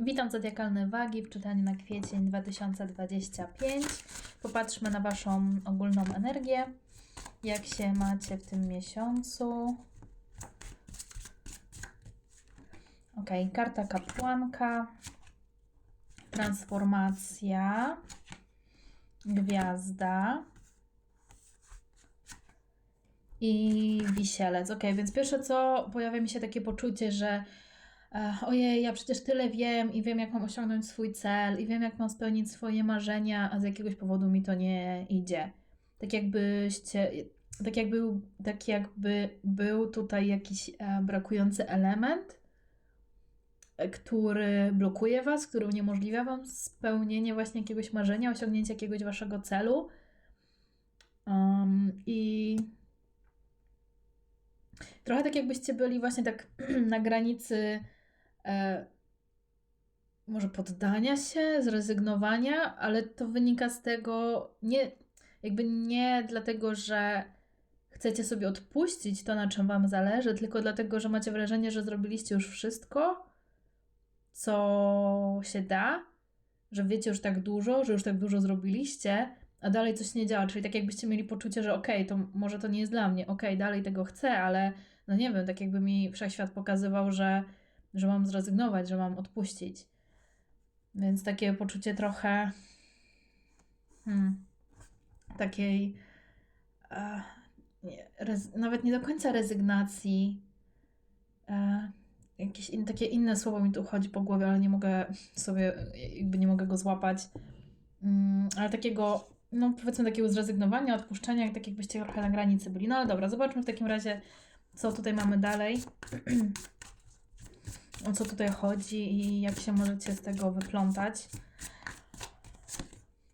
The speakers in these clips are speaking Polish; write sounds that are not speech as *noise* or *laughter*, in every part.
Witam Zodiakalne Wagi w czytaniu na kwiecień 2025. Popatrzmy na Waszą ogólną energię. Jak się macie w tym miesiącu? Ok, karta kapłanka, transformacja, gwiazda i wisielec. Ok, więc pierwsze co pojawia mi się takie poczucie, że ojej, ja przecież tyle wiem i wiem, jak mam osiągnąć swój cel i wiem, jak mam spełnić swoje marzenia, a z jakiegoś powodu mi to nie idzie. Tak jakbyście, tak jakby, tak jakby był tutaj jakiś e, brakujący element, e, który blokuje Was, który uniemożliwia Wam spełnienie właśnie jakiegoś marzenia, osiągnięcie jakiegoś Waszego celu. Um, I trochę tak jakbyście byli właśnie tak *clears throat* na granicy e, może poddania się, zrezygnowania, ale to wynika z tego nie, jakby nie dlatego, że chcecie sobie odpuścić to, na czym Wam zależy, tylko dlatego, że macie wrażenie, że zrobiliście już wszystko, co się da, że wiecie już tak dużo, że już tak dużo zrobiliście, a dalej coś nie działa. Czyli tak jakbyście mieli poczucie, że okej, okay, to może to nie jest dla mnie, okej, okay, dalej tego chcę, ale no nie wiem, tak jakby mi wszechświat pokazywał, że, że mam zrezygnować, że mam odpuścić. Więc takie poczucie trochę hmm, takiej e, nawet nie do końca rezygnacji. E, jakieś in, takie inne słowo mi tu chodzi po głowie, ale nie mogę sobie, jakby nie mogę go złapać. Mm, ale takiego, no powiedzmy takiego zrezygnowania, odpuszczenia, tak jakbyście trochę na granicy byli. No ale dobra, zobaczmy w takim razie, co tutaj mamy dalej. *clears throat* o co tutaj chodzi i jak się możecie z tego wyplątać.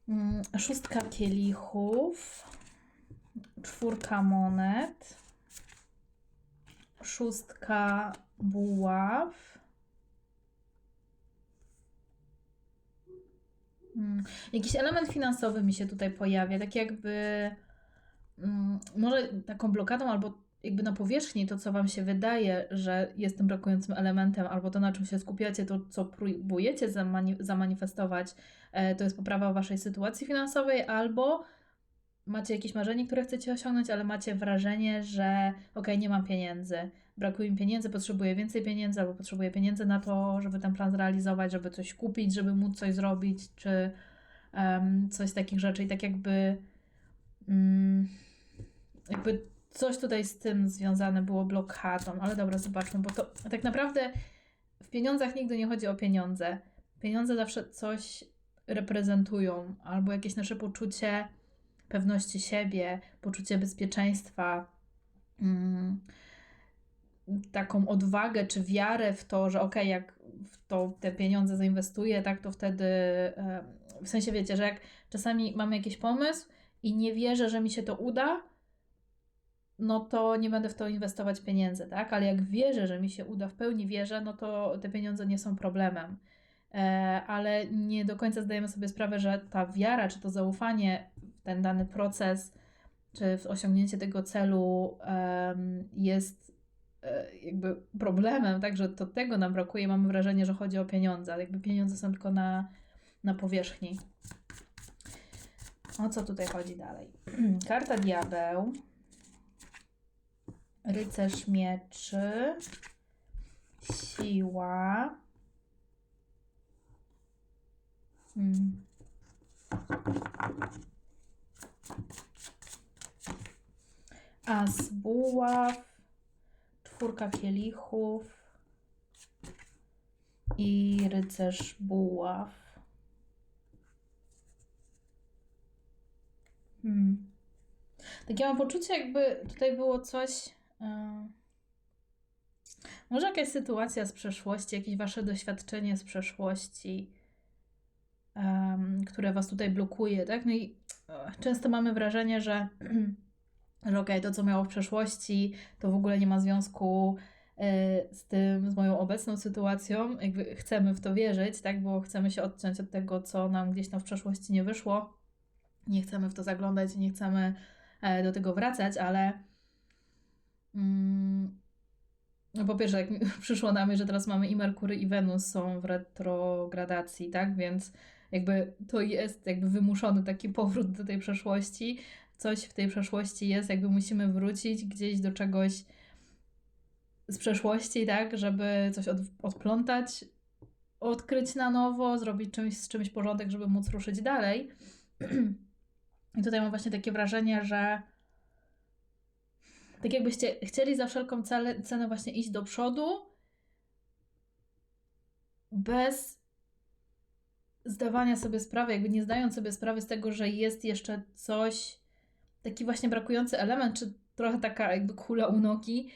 Mm, szóstka kielichów, czwórka monet, szóstka buław. Hmm. Jakiś element finansowy mi się tutaj pojawia, tak jakby hmm, może taką blokadą albo jakby na powierzchni to, co Wam się wydaje, że jest tym brakującym elementem, albo to, na czym się skupiacie, to, co próbujecie zamani zamanifestować, e, to jest poprawa Waszej sytuacji finansowej, albo macie jakieś marzenie, które chcecie osiągnąć, ale macie wrażenie, że ok, nie mam pieniędzy, brakuje mi pieniędzy, potrzebuję więcej pieniędzy, albo potrzebuję pieniędzy na to, żeby ten plan zrealizować, żeby coś kupić, żeby móc coś zrobić, czy um, coś z takich rzeczy. I tak jakby, um, jakby coś tutaj z tym związane było blokadą, ale dobra, zobaczmy, bo to tak naprawdę w pieniądzach nigdy nie chodzi o pieniądze. Pieniądze zawsze coś reprezentują, albo jakieś nasze poczucie pewności siebie, poczucie bezpieczeństwa, mm, taką odwagę czy wiarę w to, że okej, okay, jak w to te pieniądze zainwestuję, tak, to wtedy w sensie wiecie, że jak czasami mamy jakiś pomysł i nie wierzę, że mi się to uda, no to nie będę w to inwestować pieniędzy, tak? Ale jak wierzę, że mi się uda, w pełni wierzę, no to te pieniądze nie są problemem. E, ale nie do końca zdajemy sobie sprawę, że ta wiara, czy to zaufanie w ten dany proces, czy w osiągnięcie tego celu jest e, jakby problemem, tak, że to tego nam brakuje, mamy wrażenie, że chodzi o pieniądze, ale jakby pieniądze są tylko na, na powierzchni. O co tutaj chodzi dalej? *clears throat* Karta diabeł, rycerz mieczy, siła, Hmm. As buław, czwórka kielichów i rycerz buław. Hmm. Takie mam poczucie, jakby tutaj było coś. Może jakaś sytuacja z przeszłości, jakieś wasze doświadczenie z przeszłości um, które was tutaj blokuje, tak? No i e, często mamy wrażenie, że, *clears throat* że okej, okay, to co miało w przeszłości, to w ogóle nie ma związku e, z tym, z moją obecną sytuacją, jakby chcemy w to wierzyć, tak, bo chcemy się odciąć od tego, co nam gdzieś tam w przeszłości nie wyszło, nie chcemy w to zaglądać, nie chcemy e, do tego wracać, ale no po pierwsze, jak *laughs* przyszło na myśl, że teraz mamy i Merkury, i Wenus są w retrogradacji, tak? Więc jakby to jest jakby wymuszony taki *laughs* powrót do tej przeszłości. Coś w tej przeszłości jest, jakby musimy wrócić gdzieś do czegoś z przeszłości, tak? Żeby coś od, odplątać, odkryć na nowo, zrobić czymś, z czymś porządek, żeby móc ruszyć dalej. *clears throat* I tutaj mam właśnie takie wrażenie, że tak jakbyście chcieli za wszelką cenę, właśnie iść do przodu, bez zdawania sobie sprawy, jakby nie zdając sobie sprawy z tego, że jest jeszcze coś, taki właśnie brakujący element, czy trochę taka jakby kula u nogi,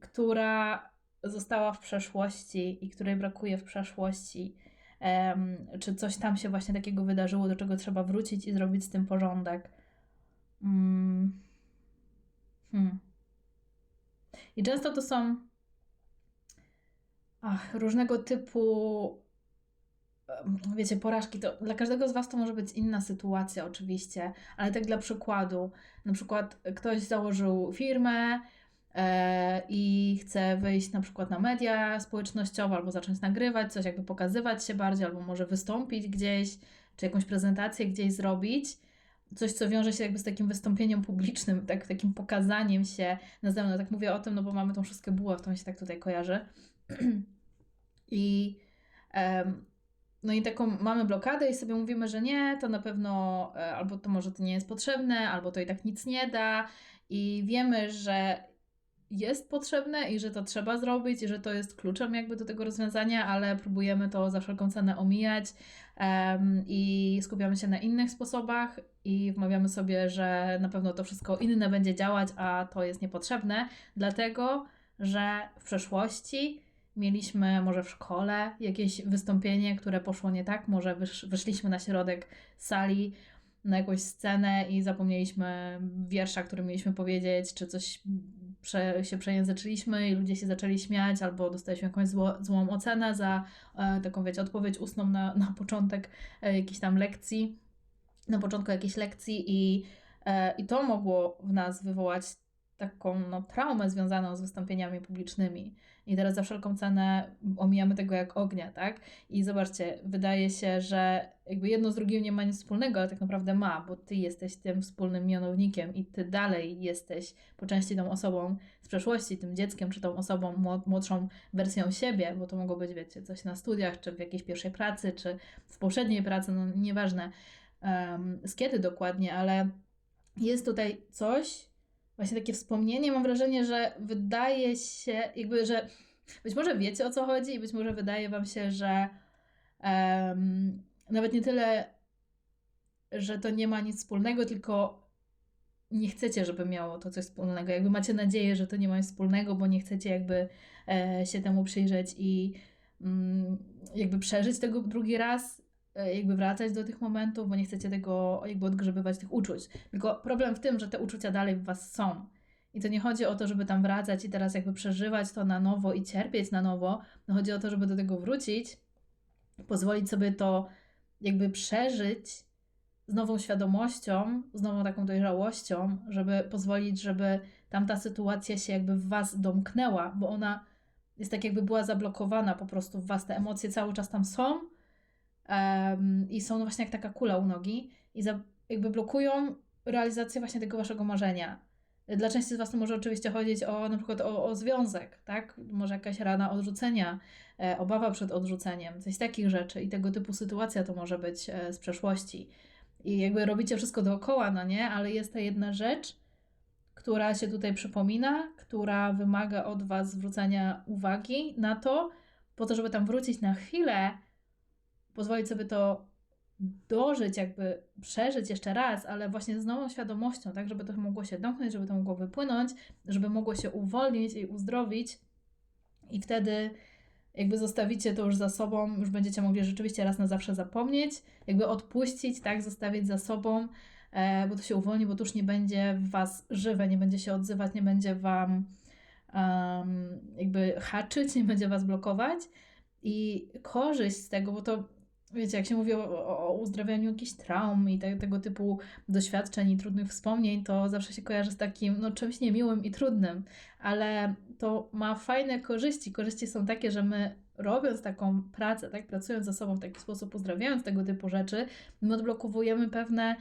która została w przeszłości i której brakuje w przeszłości. Um, czy coś tam się właśnie takiego wydarzyło, do czego trzeba wrócić i zrobić z tym porządek. Um, hmm. I często to są ach, różnego typu wiecie, porażki, to dla każdego z Was to może być inna sytuacja oczywiście, ale tak dla przykładu, na przykład ktoś założył firmę e, i chce wyjść na przykład na media społecznościowe albo zacząć nagrywać coś, jakby pokazywać się bardziej, albo może wystąpić gdzieś, czy jakąś prezentację gdzieś zrobić, coś, co wiąże się jakby z takim wystąpieniem publicznym, tak, takim pokazaniem się na zewnątrz. Tak mówię o tym, no bo mamy tą wszystkie bułę, w to mi się tak tutaj kojarzy. *clears throat* I um, no i taką mamy blokadę i sobie mówimy, że nie, to na pewno e, albo to może to nie jest potrzebne, albo to i tak nic nie da. I wiemy, że jest potrzebne i że to trzeba zrobić i że to jest kluczem jakby do tego rozwiązania, ale próbujemy to za wszelką cenę omijać um, i skupiamy się na innych sposobach i wmawiamy sobie, że na pewno to wszystko inne będzie działać, a to jest niepotrzebne, dlatego że w przeszłości mieliśmy może w szkole jakieś wystąpienie, które poszło nie tak, może wysz, wyszliśmy na środek sali, na jakąś scenę i zapomnieliśmy wiersza, który mieliśmy powiedzieć, czy coś prze, się przejęzyczyliśmy i ludzie się zaczęli śmiać, albo dostaliśmy jakąś zło, złą ocenę za e, taką, wiecie, odpowiedź ustną na, na początek e, jakiejś tam lekcji, na początku jakiejś lekcji i, e, i to mogło w nas wywołać taką no, traumę związaną z wystąpieniami publicznymi. I teraz za wszelką cenę omijamy tego jak ognia, tak? I zobaczcie, wydaje się, że jakby jedno z drugim nie ma nic wspólnego, ale tak naprawdę ma, bo ty jesteś tym wspólnym mianownikiem i ty dalej jesteś po części tą osobą z przeszłości, tym dzieckiem, czy tą osobą młodszą wersją siebie, bo to mogło być, wiecie, coś na studiach, czy w jakiejś pierwszej pracy, czy w poprzedniej pracy, no nieważne um, z kiedy dokładnie, ale jest tutaj coś, właśnie takie wspomnienie, mam wrażenie, że wydaje się, jakby, że być może wiecie o co chodzi i być może wydaje Wam się, że um, nawet nie tyle, że to nie ma nic wspólnego, tylko nie chcecie, żeby miało to coś wspólnego. Jakby macie nadzieję, że to nie ma nic wspólnego, bo nie chcecie jakby e, się temu przyjrzeć i mm, jakby przeżyć tego drugi raz, jakby wracać do tych momentów, bo nie chcecie tego jakby odgrzebywać tych uczuć. Tylko problem w tym, że te uczucia dalej w was są. I to nie chodzi o to, żeby tam wracać i teraz jakby przeżywać to na nowo i cierpieć na nowo. No chodzi o to, żeby do tego wrócić, pozwolić sobie to jakby przeżyć z nową świadomością, z nową taką dojrzałością, żeby pozwolić, żeby tamta sytuacja się jakby w was domknęła, bo ona jest tak jakby była zablokowana po prostu w was. Te emocje cały czas tam są, um, i są właśnie jak taka kula u nogi i za, jakby blokują realizację właśnie tego waszego marzenia. Dla części z Was to może oczywiście chodzić o na przykład o, o związek, tak? Może jakaś rana odrzucenia, e, obawa przed odrzuceniem, coś takich rzeczy i tego typu sytuacja to może być e, z przeszłości. I jakby robicie wszystko dookoła, no nie? Ale jest ta jedna rzecz, która się tutaj przypomina, która wymaga od Was zwrócenia uwagi na to, po to, żeby tam wrócić na chwilę pozwolić sobie to dożyć, jakby przeżyć jeszcze raz, ale właśnie z nową świadomością, tak, żeby to mogło się domknąć, żeby to mogło wypłynąć, żeby mogło się uwolnić i uzdrowić. I wtedy jakby zostawicie to już za sobą, już będziecie mogli rzeczywiście raz na zawsze zapomnieć, jakby odpuścić, tak, zostawić za sobą, e, bo to się uwolni, bo to już nie będzie w Was żywe, nie będzie się odzywać, nie będzie Wam um, jakby haczyć, nie będzie Was blokować. I korzyść z tego, bo to wiecie, jak się mówi o, o, uzdrawianiu jakichś traum i te, tego typu doświadczeń i trudnych wspomnień, to zawsze się kojarzy z takim, no, czymś niemiłym i trudnym, ale to ma fajne korzyści. Korzyści są takie, że my robiąc taką pracę, tak, pracując ze sobą w taki sposób, uzdrawiając tego typu rzeczy, my odblokowujemy pewne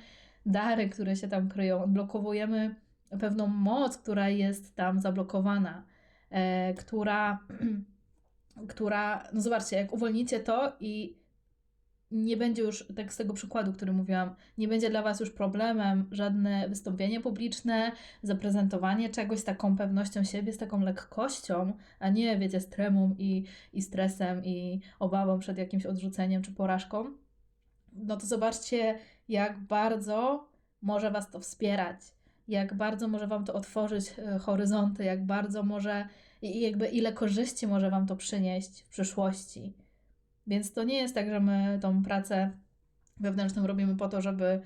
dary, które się tam kryją, odblokowujemy pewną moc, która jest tam zablokowana, e, która, *clears throat* która, no zobaczcie, jak uwolnicie to i nie będzie już, tak z tego przykładu, który mówiłam, nie będzie dla Was już problemem żadne wystąpienie publiczne, zaprezentowanie czegoś z taką pewnością siebie, z taką lekkością, a nie, wiecie, z tremą i, i stresem i obawą przed jakimś odrzuceniem czy porażką. No to zobaczcie, jak bardzo może Was to wspierać, jak bardzo może Wam to otworzyć e, horyzonty, jak bardzo może i jakby ile korzyści może Wam to przynieść w przyszłości. Więc to nie jest tak, że my tą pracę wewnętrzną robimy po to, żeby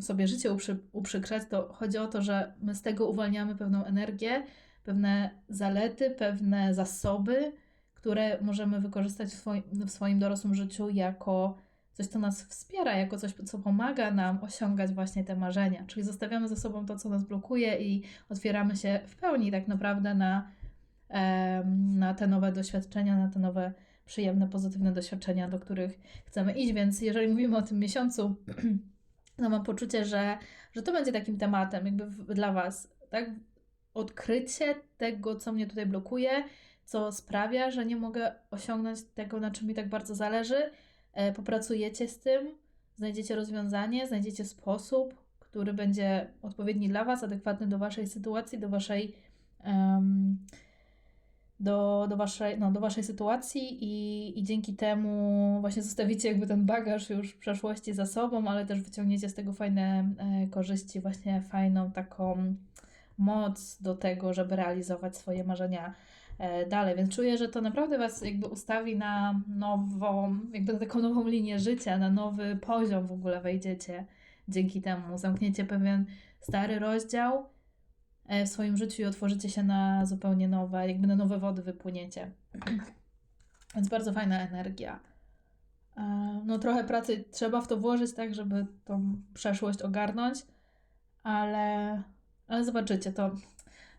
sobie życie uprzy, uprzykrzać. To chodzi o to, że my z tego uwalniamy pewną energię, pewne zalety, pewne zasoby, które możemy wykorzystać w swoim, w swoim dorosłym życiu jako coś, co nas wspiera, jako coś, co pomaga nam osiągać właśnie te marzenia. Czyli zostawiamy za sobą to, co nas blokuje i otwieramy się w pełni tak naprawdę na, na te nowe doświadczenia, na te nowe przyjemne, pozytywne doświadczenia, do których chcemy iść. Więc jeżeli mówimy o tym miesiącu, *clears throat* no mam poczucie, że, że to będzie takim tematem jakby dla Was, tak? Odkrycie tego, co mnie tutaj blokuje, co sprawia, że nie mogę osiągnąć tego, na czym mi tak bardzo zależy. E, popracujecie z tym, znajdziecie rozwiązanie, znajdziecie sposób, który będzie odpowiedni dla Was, adekwatny do Waszej sytuacji, do Waszej. Um, do, do, waszej, no, do waszej sytuacji i, i dzięki temu właśnie zostawicie jakby ten bagaż już w przeszłości za sobą, ale też wyciągniecie z tego fajne e, korzyści, właśnie fajną taką moc do tego, żeby realizować swoje marzenia e, dalej. Więc czuję, że to naprawdę Was jakby ustawi na nową, jakby na taką nową linię życia, na nowy poziom w ogóle wejdziecie dzięki temu. Zamkniecie pewien stary rozdział w swoim życiu i otworzycie się na zupełnie nowe, jakby na nowe wody wypłyniecie. *clears throat* Więc bardzo fajna energia. E, no trochę pracy trzeba w to włożyć, tak, żeby tą przeszłość ogarnąć, ale, ale zobaczycie, to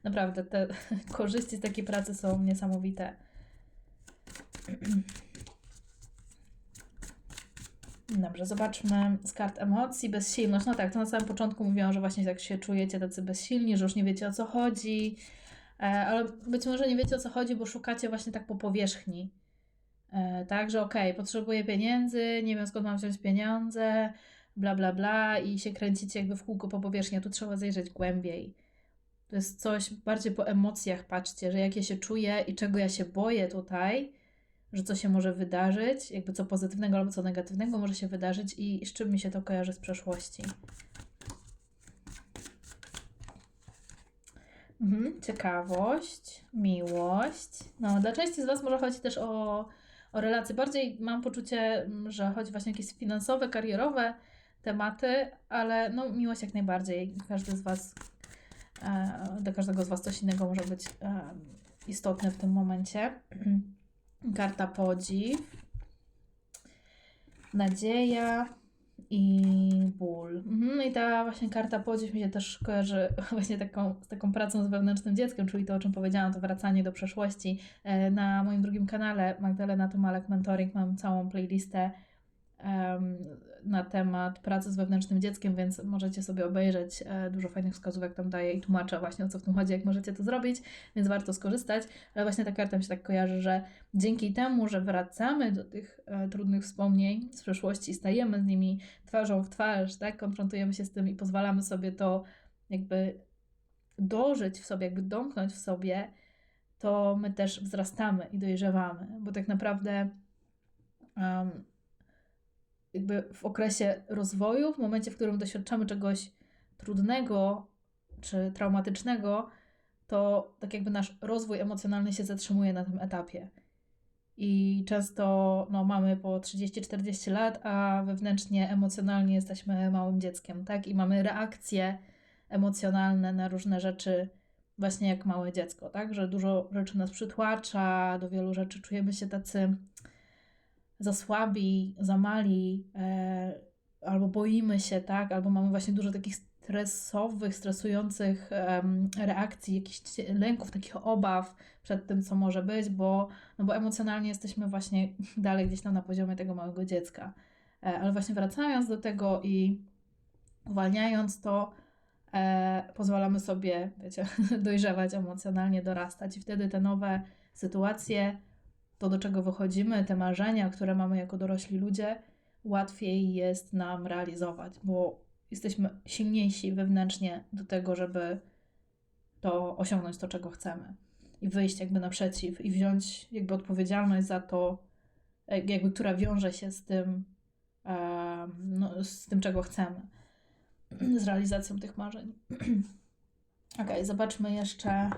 naprawdę te *laughs* korzyści z takiej pracy są niesamowite. *clears throat* Dobrze, zobaczmy z kart emocji, bezsilność. No tak, to na samym początku mówiłam, że właśnie tak się czujecie tacy bezsilni, że już nie wiecie o co chodzi, e, ale być może nie wiecie o co chodzi, bo szukacie właśnie tak po powierzchni. E, tak, że okej, okay, potrzebuję pieniędzy, nie wiem skąd mam wziąć pieniądze, bla, bla, bla i się kręcicie jakby w kółko po powierzchni, a tu trzeba zajrzeć głębiej. To jest coś bardziej po emocjach, patrzcie, że jak ja się czuję i czego ja się boję tutaj, że co się może wydarzyć, jakby co pozytywnego albo co negatywnego może się wydarzyć i z czym mi się to kojarzy z przeszłości. Mhm, ciekawość, miłość. No, dla części z Was może chodzić też o, o relacje. Bardziej mam poczucie, mm, że chodzi właśnie o jakieś finansowe, karierowe tematy, ale no, miłość jak najbardziej. Każdy z Was, e, dla każdego z Was coś innego może być e, istotne w tym momencie. *clears throat* Karta podziw, nadzieja i ból. Mhm, no i ta właśnie karta podziw mi się też kojarzy *laughs* właśnie taką, z taką pracą z wewnętrznym dzieckiem, czyli to, o czym powiedziałam, to wracanie do przeszłości. E, na moim drugim kanale Magdalena Tomalek Mentoring mam całą playlistę na temat pracy z wewnętrznym dzieckiem, więc możecie sobie obejrzeć. E, dużo fajnych wskazówek tam daję i tłumaczę właśnie o co w tym chodzi, jak możecie to zrobić, więc warto skorzystać. Ale właśnie ta karta mi się tak kojarzy, że dzięki temu, że wracamy do tych e, trudnych wspomnień z przeszłości, stajemy z nimi twarzą w twarz, tak, konfrontujemy się z tym i pozwalamy sobie to jakby dożyć w sobie, jakby domknąć w sobie, to my też wzrastamy i dojrzewamy, bo tak naprawdę um, jakby w okresie rozwoju, w momencie, w którym doświadczamy czegoś trudnego czy traumatycznego, to tak jakby nasz rozwój emocjonalny się zatrzymuje na tym etapie. I często no, mamy po 30-40 lat, a wewnętrznie, emocjonalnie jesteśmy małym dzieckiem, tak? I mamy reakcje emocjonalne na różne rzeczy, właśnie jak małe dziecko, tak? Że dużo rzeczy nas przytłacza, do wielu rzeczy czujemy się tacy za słabi, za mali, e, albo boimy się, tak, albo mamy właśnie dużo takich stresowych, stresujących em, reakcji, jakichś lęków, takich obaw przed tym, co może być, bo, no bo emocjonalnie jesteśmy właśnie *laughs* dalej gdzieś tam na poziomie tego małego dziecka. E, ale właśnie wracając do tego i uwalniając to, e, pozwalamy sobie, wiecie, *laughs* dojrzewać emocjonalnie, dorastać i wtedy te nowe sytuacje, to do czego wychodzimy, te marzenia, które mamy jako dorośli ludzie, łatwiej jest nam realizować, bo jesteśmy silniejsi wewnętrznie do tego, żeby to osiągnąć to, czego chcemy i wyjść jakby naprzeciw i wziąć jakby odpowiedzialność za to, jak- jakby, która wiąże się z tym, no, z tym, czego chcemy, z realizacją tych marzeń. *clears throat* Ok, zobaczmy jeszcze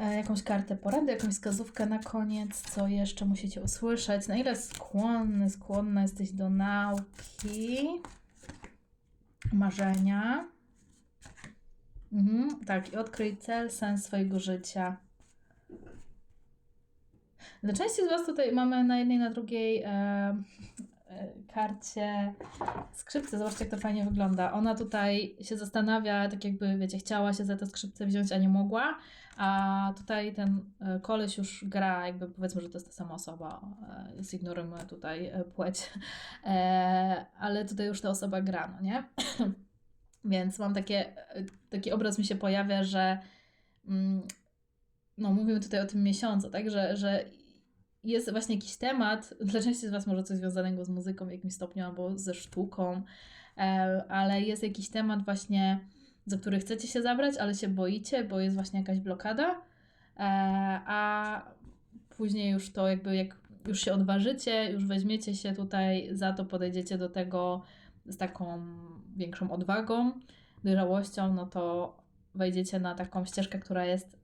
jakąś kartę porady, jakąś wskazówkę na koniec, co jeszcze musicie usłyszeć. Na ile skłonny, skłonna jesteś do nauki, marzenia. Mhm, tak, i odkryj cel, sens swojego życia. Dla części z Was tutaj mamy na jednej, na drugiej e, e, karcie skrzypce. Zobaczcie, jak to fajnie wygląda. Ona tutaj się zastanawia, tak jakby, wiecie, chciała się za te skrzypce wziąć, a nie mogła. A tutaj ten e, koleś już gra, jakby powiedzmy, że to jest ta sama osoba. E, zignorujmy tutaj e, płeć. Ale tutaj już ta osoba gra, no nie? *clears throat* Więc mam takie, taki obraz mi się pojawia, że mm, no mówimy tutaj o tym miesiącu, tak, że, że jest właśnie jakiś temat, *laughs* dla części z Was może coś związanego z muzyką w jakimś stopniu albo ze sztuką, ale jest jakiś temat właśnie, za który chcecie się zabrać, ale się boicie, bo jest właśnie jakaś blokada, e, a później już to jakby jak już się odważycie, już weźmiecie się tutaj za to, podejdziecie do tego z taką większą odwagą, dojrzałością, no to wejdziecie na taką ścieżkę, która jest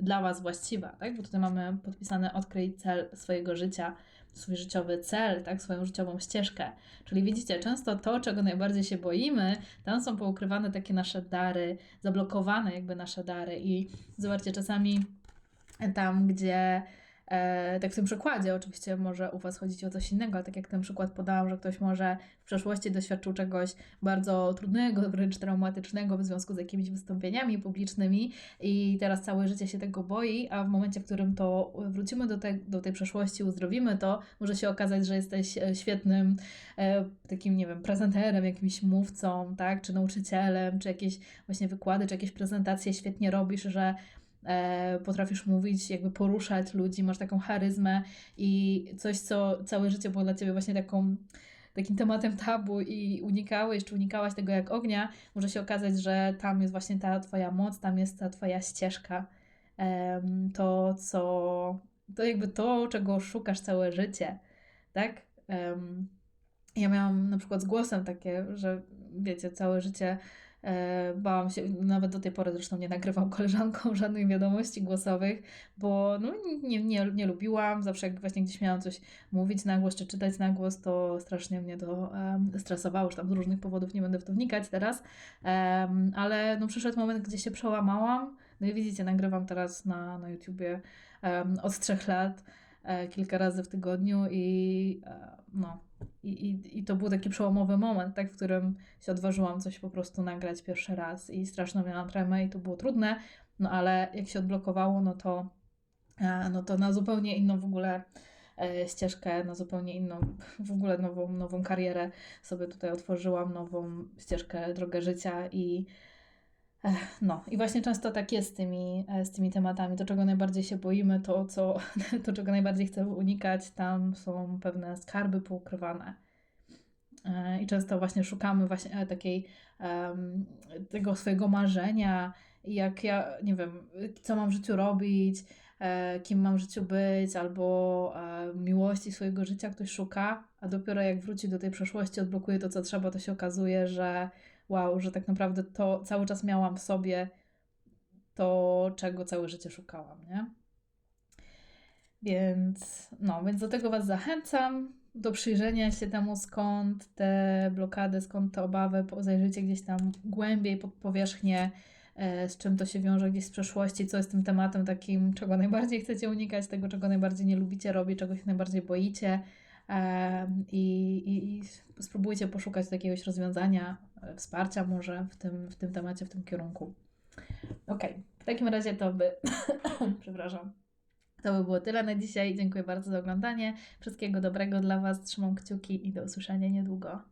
dla Was właściwa, tak? Bo tutaj mamy podpisane odkryj cel swojego życia, swój życiowy cel, tak? Swoją życiową ścieżkę. Czyli widzicie, często to, czego najbardziej się boimy, tam są poukrywane takie nasze dary, zablokowane jakby nasze dary i zobaczcie, czasami tam, gdzie tak w tym przykładzie, oczywiście może u Was chodzić o coś innego, ale tak jak ten przykład podałam, że ktoś może w przeszłości doświadczył czegoś bardzo trudnego, wręcz traumatycznego w związku z jakimiś wystąpieniami publicznymi i teraz całe życie się tego boi, a w momencie, w którym to wrócimy do, te, do tej przeszłości, uzdrowimy to, może się okazać, że jesteś e, świetnym e, takim, nie wiem, prezenterem, jakimś mówcą, tak, czy nauczycielem, czy jakieś właśnie wykłady, czy jakieś prezentacje świetnie robisz, że e, potrafisz mówić, jakby poruszać ludzi, masz taką charyzmę i coś, co całe życie było dla Ciebie właśnie taką, takim tematem tabu i unikałeś, czy unikałaś tego jak ognia, może się okazać, że tam jest właśnie ta Twoja moc, tam jest ta Twoja ścieżka, to co, to jakby to, czego szukasz całe życie, tak? Ja miałam na przykład z głosem takie, że wiecie, całe życie e, bałam się, nawet do tej pory zresztą nie nagrywam *laughs* koleżankom żadnych wiadomości głosowych, bo no, nie, nie, nie lubiłam, zawsze jak właśnie gdzieś miałam coś mówić na głos czy czytać na głos, to strasznie mnie to em, stresowało, już tam z różnych powodów nie będę w to wnikać teraz, Em, ale no przyszedł moment, gdzie się przełamałam, no i widzicie, nagrywam teraz na, na YouTubie em, od trzech lat, e, kilka razy w tygodniu i e, no, i, i, I to był taki przełomowy moment, tak, w którym się odważyłam coś po prostu nagrać pierwszy raz i straszno miałam tremę i to było trudne, no ale jak się odblokowało, no to, e, no to na zupełnie inną w ogóle e, ścieżkę, na zupełnie inną, w ogóle nową, nową karierę sobie tutaj otworzyłam, nową ścieżkę, drogę życia i No, i właśnie często tak jest z tymi, e, z tymi tematami. To, czego najbardziej się boimy, to, co, *laughs* to, czego najbardziej chcemy unikać, tam są pewne skarby poukrywane. E, I często właśnie szukamy właśnie e, takiej tego swojego marzenia, jak ja, nie wiem, co mam w życiu robić, kim mam w życiu być, albo miłości swojego życia ktoś szuka, a dopiero jak wróci do tej przeszłości, odblokuje to, co trzeba, to się okazuje, że wow, że tak naprawdę to cały czas miałam w sobie to, czego całe życie szukałam, nie? Więc, no, więc do tego Was zachęcam, do przyjrzenia się temu, skąd te blokady, skąd te obawy, zajrzyjcie gdzieś tam głębiej pod powierzchnię, e, z czym to się wiąże gdzieś z przeszłości, co jest tym tematem takim, czego najbardziej chcecie unikać, tego, czego najbardziej nie lubicie robić, czego się najbardziej boicie. I, i, I spróbujcie poszukać jakiegoś rozwiązania, e, wsparcia może w tym, w tym temacie, w tym kierunku. Okej, w takim razie to by. *coughs* Przepraszam. To by było tyle na dzisiaj. Dziękuję bardzo za oglądanie. Wszystkiego dobrego dla Was. Trzymam kciuki i do usłyszenia niedługo.